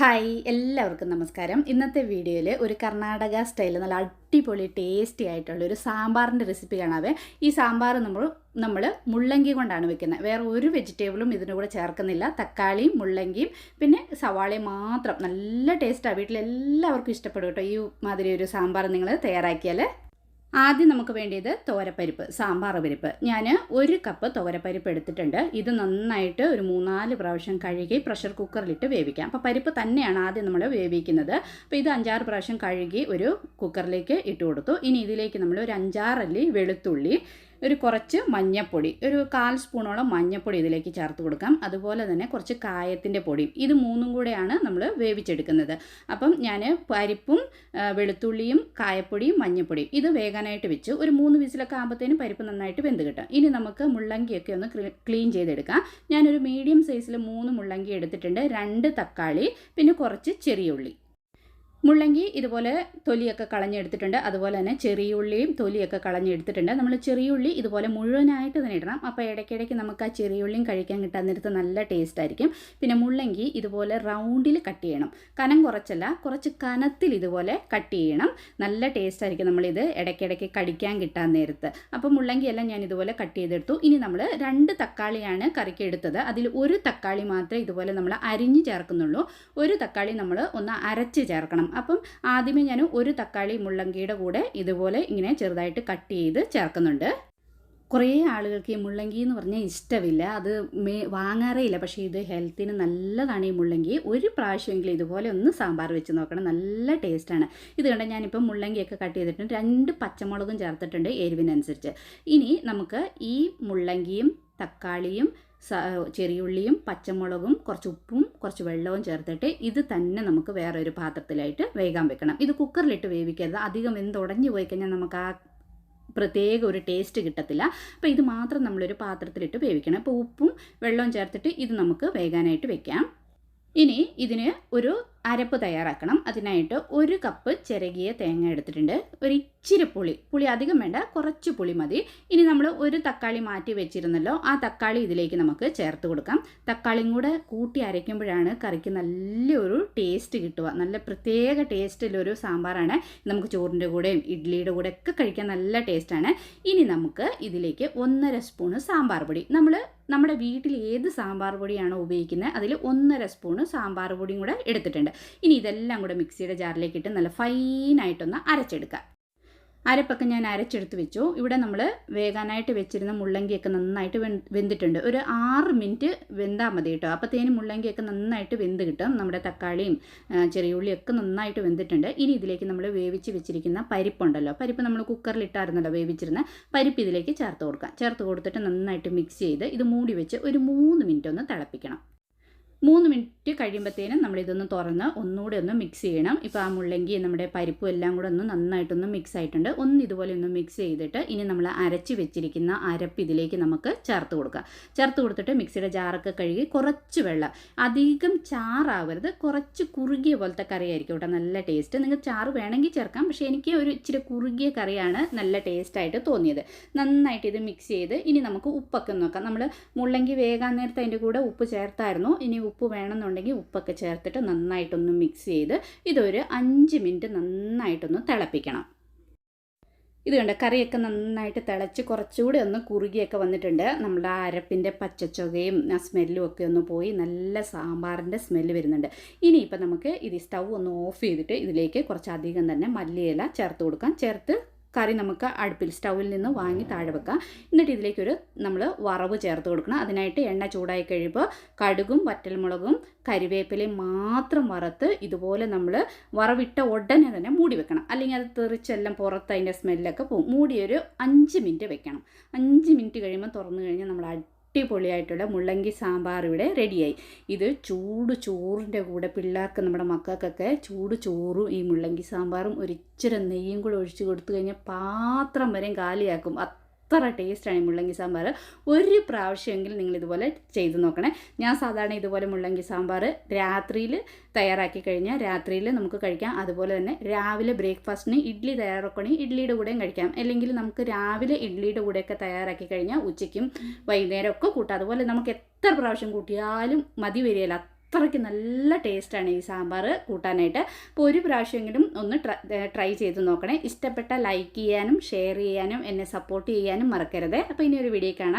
Hi എല്ലാവർക്കും നമസ്കാരം. ഇന്നത്തെ വീഡിയോയിൽ ഒരു കർണാടക സ്റ്റൈൽ നല്ല അടിപൊളി ടേസ്റ്റി ആയിട്ടുള്ള ഒരു സാമ്പാറിന്റെ റെസിപ്പി കാണാവേ. ഈ സാമ്പാർ നമ്മൾ നമ്മൾ മുള്ളങ്കി കൊണ്ടാണ് വെക്കുന്നത്. വേറെ ഒരു വെജിറ്റബിളും ഇതിന്റെ കൂടെ ചേർക്കുന്നില്ല. തക്കാളിയും മുള്ളങ്കിയും പിന്നെ സവാളയും മാത്രം. നല്ല ടേസ്റ്റാണ് വീട്ടിലെല്ലാവർക്കും ഇഷ്ടപ്പെടും കേട്ടോ ഈ മാതിരി ഒരു സാമ്പാർ നിങ്ങൾ തയ്യാറാക്കിയാൽ ആദ്യം നമുക്ക് വേണ്ടിയത് തോരപ്പരിപ്പ് സാമ്പാർ പരിപ്പ്. ഞാൻ ഒരു കപ്പ് തോരപ്പരിപ്പ് എടുത്തിട്ടുണ്ട്. ഇത് നന്നായിട്ട് ഒരു മൂന്നാൽ പ്രാവശ്യം കഴുകി പ്രഷർ കുക്കറിലിട്ട് വേവിക്കാം. അപ്പോൾ പരിപ്പ് തന്നെയാണ് ആദ്യം നമ്മൾ വേവിക്കുന്നത്. അപ്പോൾ ഇത് അഞ്ചാറ് പ്രാവശ്യം കഴുകി ഒരു കുക്കറിലേക്ക് ഇട്ട് കൊടുത്തു. ഇനി ഇതിലേക്ക് നമ്മൾ ഒരു അഞ്ചാറല്ലി വെളുത്തുള്ളി ഒരു കുറച്ച് മഞ്ഞപ്പൊടി ഒരു കാൽ സ്പൂണോളം മഞ്ഞപ്പൊടി ഇതിലേക്ക് ചേർത്ത് കൊടുക്കാം. അതുപോലെ തന്നെ കുറച്ച് കായത്തിന്റെ പൊടിയും. ഇത് മൂന്നും കൂടെയാണ് നമ്മൾ വേവിച്ചെടുക്കുന്നത്. അപ്പം ഞാൻ പരിപ്പും വെളുത്തുള്ളിയും കായപ്പൊടിയും മഞ്ഞപ്പൊടിയും ഇത് വേകാനായിട്ട് വെച്ച്. ഒരു മൂന്ന് വിസിലൊക്കെ ആകുമ്പോഴത്തേനും പരിപ്പ് നന്നായിട്ട് വെന്ത് കിട്ടും. ഇനി നമുക്ക് മുള്ളങ്കിയൊക്കെ ഒന്ന് ക്ലീൻ ചെയ്തെടുക്കാം. ഞാനൊരു മീഡിയം സൈസിൽ മൂന്ന് മുള്ളങ്കി എടുത്തിട്ടുണ്ട്. രണ്ട് തക്കാളി പിന്നെ കുറച്ച് ചെറിയ ഉള്ളി. മുള്ളങ്കി ഇതുപോലെ തൊലിയൊക്കെ കളഞ്ഞെടുത്തിട്ടുണ്ട്. അതുപോലെ തന്നെ ചെറിയ ഉള്ളിയും തൊലിയൊക്കെ കളഞ്ഞെടുത്തിട്ടുണ്ട്. നമ്മൾ ചെറിയ ഉള്ളി ഇതുപോലെ മുഴുവനായിട്ട് തന്നെ ഇടണം. അപ്പോൾ ഇടയ്ക്കിടയ്ക്ക് നമുക്ക് ആ ചെറിയ ഉള്ളിയും കഴിക്കാൻ കിട്ടാൻ നേരത്ത് നല്ല ടേസ്റ്റ് ആയിരിക്കും. പിന്നെ മുള്ളങ്കി ഇതുപോലെ റൗണ്ടിൽ കട്ട് ചെയ്യണം. കനം കുറച്ചല്ല കുറച്ച് കനത്തിൽ ഇതുപോലെ കട്ട് ചെയ്യണം. നല്ല ടേസ്റ്റ് ആയിരിക്കും നമ്മളിത് ഇടയ്ക്കിടയ്ക്ക് കടിക്കാൻ കിട്ടാൻ നേരത്ത്. അപ്പോൾ മുള്ളങ്കി എല്ലാം ഞാൻ ഇതുപോലെ കട്ട് ചെയ്തെടുത്തു. ഇനി നമ്മൾ രണ്ട് തക്കാളിയാണ് കറിക്ക് എടുത്തത്. അതിൽ ഒരു തക്കാളി മാത്രമേ ഇതുപോലെ നമ്മൾ അരിഞ്ഞ് ചേർക്കുന്നുള്ളൂ. ഒരു തക്കാളി നമ്മൾ ഒന്ന് അരച്ച് ചേർക്കണം. അപ്പം ആദ്യമേ ഞാൻ ഒരു തക്കാളി മുള്ളങ്കിയുടെ കൂടെ ഇതുപോലെ ഇങ്ങനെ ചെറുതായിട്ട് കട്ട് ചെയ്ത് ചേർക്കുന്നുണ്ട്. കുറേ ആളുകൾക്ക് ഈ മുള്ളങ്കി എന്ന് പറഞ്ഞാൽ ഇഷ്ടമില്ല അത് മേ വാങ്ങാറേ ഇല്ല. പക്ഷേ ഇത് ഹെൽത്തിന് നല്ലതാണ് ഈ മുള്ളങ്കി. ഒരു പ്രാവശ്യമെങ്കിലും ഇതുപോലെ ഒന്ന് സാമ്പാർ വെച്ച് നോക്കണം. നല്ല ടേസ്റ്റാണ്. ഇത് കണ്ട ഞാനിപ്പോൾ മുള്ളങ്കിയൊക്കെ കട്ട് ചെയ്തിട്ടുണ്ട് രണ്ട് പച്ചമുളകും ചേർത്തിട്ടുണ്ട് എരിവിനനുസരിച്ച്. ഇനി നമുക്ക് ഈ മുള്ളങ്കിയും തക്കാളിയും ചെറിയുള്ളിയും പച്ചമുളകും കുറച്ച് ഉപ്പും കുറച്ച് വെള്ളവും ചേർത്തിട്ട് ഇത് തന്നെ നമുക്ക് വേറൊരു പാത്രത്തിലായിട്ട് വേകാൻ വെക്കണം. ഇത് കുക്കറിലിട്ട് വേവിക്കരുത്. അധികം വെന്തുടഞ്ഞു പോയി കഴിഞ്ഞാൽ നമുക്ക് ആ പ്രത്യേക ഒരു ടേസ്റ്റ് കിട്ടത്തില്ല. അപ്പോൾ ഇത് മാത്രം നമ്മളൊരു പാത്രത്തിലിട്ട് വേവിക്കണം. അപ്പോൾ ഉപ്പും വെള്ളവും ചേർത്തിട്ട് ഇത് നമുക്ക് വേഗാനായിട്ട് വെക്കാം. ഇനി ഇതിന് ഒരു അരപ്പ് തയ്യാറാക്കണം. അതിനായിട്ട് ഒരു കപ്പ് ചിരകിയ തേങ്ങ എടുത്തിട്ടുണ്ട്. ഒരു ഇച്ചിരി പുളി. പുളി അധികം വേണ്ട കുറച്ച് പുളി മതി. ഇനി നമ്മൾ ഒരു തക്കാളി മാറ്റി വെച്ചിരുന്നല്ലോ ആ തക്കാളി ഇതിലേക്ക് നമുക്ക് ചേർത്ത് കൊടുക്കാം. തക്കാളിയും കൂടെ കൂട്ടി അരയ്ക്കുമ്പോഴാണ് കറിക്ക് നല്ലൊരു ടേസ്റ്റ് കിട്ടുക. നല്ല പ്രത്യേക ടേസ്റ്റിലൊരു സാമ്പാറാണ്. നമുക്ക് ചോറിന്റെ കൂടെയും ഇഡ്ഡലിയുടെ കൂടെ ഒക്കെ കഴിക്കാൻ നല്ല ടേസ്റ്റാണ് ഇനി നമുക്ക് ഇതിലേക്ക് ഒന്നര സ്പൂണ് സാമ്പാർ പൊടി. നമ്മൾ നമ്മുടെ വീട്ടിൽ ഏത് സാമ്പാർ പൊടിയാണോ ഉപയോഗിക്കുന്നത് അതിൽ ഒന്നര സ്പൂണ് സാമ്പാർ പൊടിയും കൂടെ എടുത്തിട്ടുണ്ട്. ഇനി ഇതെല്ലാം കൂടെ മിക്സിയുടെ ജാറിലേക്ക് ഇട്ട് നല്ല ഫൈനായിട്ടൊന്ന് അരച്ചെടുക്കുക. അരപ്പൊക്കെ ഞാൻ അരച്ചെടുത്ത് വെച്ചു. ഇവിടെ നമ്മൾ വേകാനായിട്ട് വെച്ചിരുന്ന മുള്ളങ്കിയൊക്കെ നന്നായിട്ട് വെന്തിട്ടുണ്ട്. ഒരു ആറ് മിനിറ്റ് വെന്താൽ മതി കേട്ടോ അപ്പോഴത്തേനും മുള്ളങ്കിയൊക്കെ നന്നായിട്ട് വെന്ത് കിട്ടും. നമ്മുടെ തക്കാളിയും ചെറിയുള്ളിയൊക്കെ നന്നായിട്ട് വെന്തിട്ടുണ്ട്. ഇനി ഇതിലേക്ക് നമ്മൾ വേവിച്ച് വെച്ചിരിക്കുന്ന പരിപ്പുണ്ടല്ലോ. പരിപ്പ് നമ്മൾ കുക്കറിൽ ഇട്ടായിരുന്നല്ലോ വേവിച്ചിരുന്ന. പരിപ്പ് ഇതിലേക്ക് ചേർത്ത് കൊടുക്കാം. ചേർത്ത് കൊടുത്തിട്ട് നന്നായിട്ട് മിക്സ് ചെയ്ത് ഇത് മൂടി വെച്ച് ഒരു മൂന്ന് മിനിറ്റ് ഒന്ന് തിളപ്പിക്കണം. മൂന്ന് മിനിറ്റ് കഴിയുമ്പോഴത്തേനും നമ്മളിതൊന്ന് തുറന്ന് ഒന്നുകൂടെ ഒന്ന് മിക്സ് ചെയ്യണം. ഇപ്പോൾ ആ മുള്ളങ്കി നമ്മുടെ പരിപ്പും എല്ലാം കൂടെ ഒന്ന് നന്നായിട്ടൊന്ന് മിക്സ് ആയിട്ടുണ്ട്. ഒന്ന് ഇതുപോലെ ഒന്ന് മിക്സ് ചെയ്തിട്ട് ഇനി നമ്മൾ അരച്ച് വെച്ചിരിക്കുന്ന അരപ്പ് ഇതിലേക്ക് നമുക്ക് ചേർത്ത് കൊടുക്കുക ചേർത്ത് കൊടുത്തിട്ട് മിക്സിയുടെ ജാറൊക്കെ കഴുകി കുറച്ച് വെള്ളം. അധികം ചാറാവരുത്. കുറച്ച് കുറുകിയ പോലത്തെ കറിയായിരിക്കും കേട്ടോ നല്ല ടേസ്റ്റ് നിങ്ങൾ ചാറ് വേണമെങ്കിൽ ചേർക്കാം. പക്ഷേ എനിക്ക് ഒരു ഇച്ചിരി കുറുകിയ കറിയാണ് നല്ല ടേസ്റ്റായിട്ട് തോന്നിയത്. നന്നായിട്ട് ഇത് മിക്സ് ചെയ്ത് ഇനി നമുക്ക് ഉപ്പൊക്കെ നോക്കാം. നമ്മൾ മുള്ളങ്കി വേകാൻ നേരത്തെ അതിന്റെ കൂടെ ഉപ്പ് ചേർത്തായിരുന്നു. ഇനി ഉപ്പ് വേണമെന്നുണ്ടെങ്കിൽ ഉപ്പൊക്കെ ചേർത്തിട്ട് നന്നായിട്ടൊന്ന് മിക്സ് ചെയ്ത് ഇതൊരു അഞ്ച് മിനിറ്റ് നന്നായിട്ടൊന്ന് തിളപ്പിക്കണം. ഇത് കണ്ട കറിയൊക്കെ നന്നായിട്ട് തിളച്ച് കുറച്ചുകൂടി ഒന്ന് കുറുകിയൊക്കെ വന്നിട്ടുണ്ട്. നമ്മുടെ ആ അരപ്പിന്റെ പച്ചച്ചുകയും ആ സ്മെല്ലും ഒക്കെ ഒന്ന് പോയി നല്ല സാമ്പാറിന്റെ സ്മെല്ല് വരുന്നുണ്ട്. ഇനിയിപ്പോൾ നമുക്ക് ഇത് സ്റ്റൗ ഒന്ന് ഓഫ് ചെയ്തിട്ട് ഇതിലേക്ക് കുറച്ചധികം തന്നെ മല്ലിയില ചേർത്ത് കൊടുക്കാം. ചേർത്ത് കറി നമുക്ക് അടുപ്പിൽ സ്റ്റൗവിൽ നിന്ന് വാങ്ങി താഴെ വെക്കാം. എന്നിട്ട് ഇതിലേക്കൊരു നമ്മൾ വറവ് ചേർത്ത് കൊടുക്കണം. അതിനായിട്ട് എണ്ണ ചൂടായി കഴിയുമ്പോൾ കടുകും വറ്റൽമുളകും കരിവേപ്പിലയും മാത്രം വറുത്ത് ഇതുപോലെ നമ്മൾ വറവിട്ട ഉടനെ തന്നെ മൂടി വെക്കണം. അല്ലെങ്കിൽ അത് തെറിച്ചെല്ലാം പുറത്ത് അതിന്റെ സ്മെല്ലൊക്കെ പോകും. മൂടിയൊരു അഞ്ച് മിനിറ്റ് വെക്കണം. അഞ്ച് മിനിറ്റ് കഴിയുമ്പോൾ തുറന്നു കഴിഞ്ഞാൽ നമ്മൾ അടിപൊളിയായിട്ടുള്ള മുള്ളങ്കി സാമ്പാർ ഇവിടെ റെഡിയായി. ഇത് ചൂട് ചോറിന്റെ കൂടെ പിള്ളേർക്ക് നമ്മുടെ മക്കൾക്കൊക്കെ ചൂട് ചോറും ഈ മുള്ളങ്കി സാമ്പാറും ഒരിച്ചിരി നെയ്യും കൂടെ ഒഴിച്ച് കൊടുത്തു കഴിഞ്ഞാൽ പാത്രം വരെയും കാലിയാക്കും. അത്ര ടേസ്റ്റാണ് ഈ മുള്ളങ്കി സാമ്പാർ. ഒരു പ്രാവശ്യമെങ്കിലും നിങ്ങൾ ഇതുപോലെ ചെയ്ത് നോക്കണേ. ഞാൻ സാധാരണ ഇതുപോലെ മുള്ളങ്കി സാമ്പാർ രാത്രിയിൽ തയ്യാറാക്കി കഴിഞ്ഞാൽ രാത്രിയിൽ നമുക്ക് കഴിക്കാം. അതുപോലെ തന്നെ രാവിലെ ബ്രേക്ക്ഫാസ്റ്റിന് ഇഡ്ഡലി തയ്യാറാക്കണമെങ്കിൽ ഇഡ്ഡലിയുടെ കൂടെയും കഴിക്കാം. അല്ലെങ്കിൽ നമുക്ക് രാവിലെ ഇഡ്ഡലിയുടെ കൂടെയൊക്കെ തയ്യാറാക്കി കഴിഞ്ഞാൽ ഉച്ചയ്ക്കും വൈകുന്നേരമൊക്കെ കൂട്ടാം. അതുപോലെ നമുക്ക് എത്ര പ്രാവശ്യം കൂട്ടിയാലും മതി വരികയില്ല. അത്രയ്ക്ക് നല്ല ടേസ്റ്റാണ് ഈ സാമ്പാർ കൂട്ടാനായിട്ട്. അപ്പോൾ ഒരു പ്രാവശ്യമെങ്കിലും ഒന്ന് ട്രൈ ചെയ്ത് നോക്കണേ. ഇഷ്ടപ്പെട്ട ലൈക്ക് ചെയ്യാനും ഷെയർ ചെയ്യാനും എന്നെ സപ്പോർട്ട് ചെയ്യാനും മറക്കരുത്. അപ്പോൾ ഇനി ഒരു വീഡിയോ കാണാൻ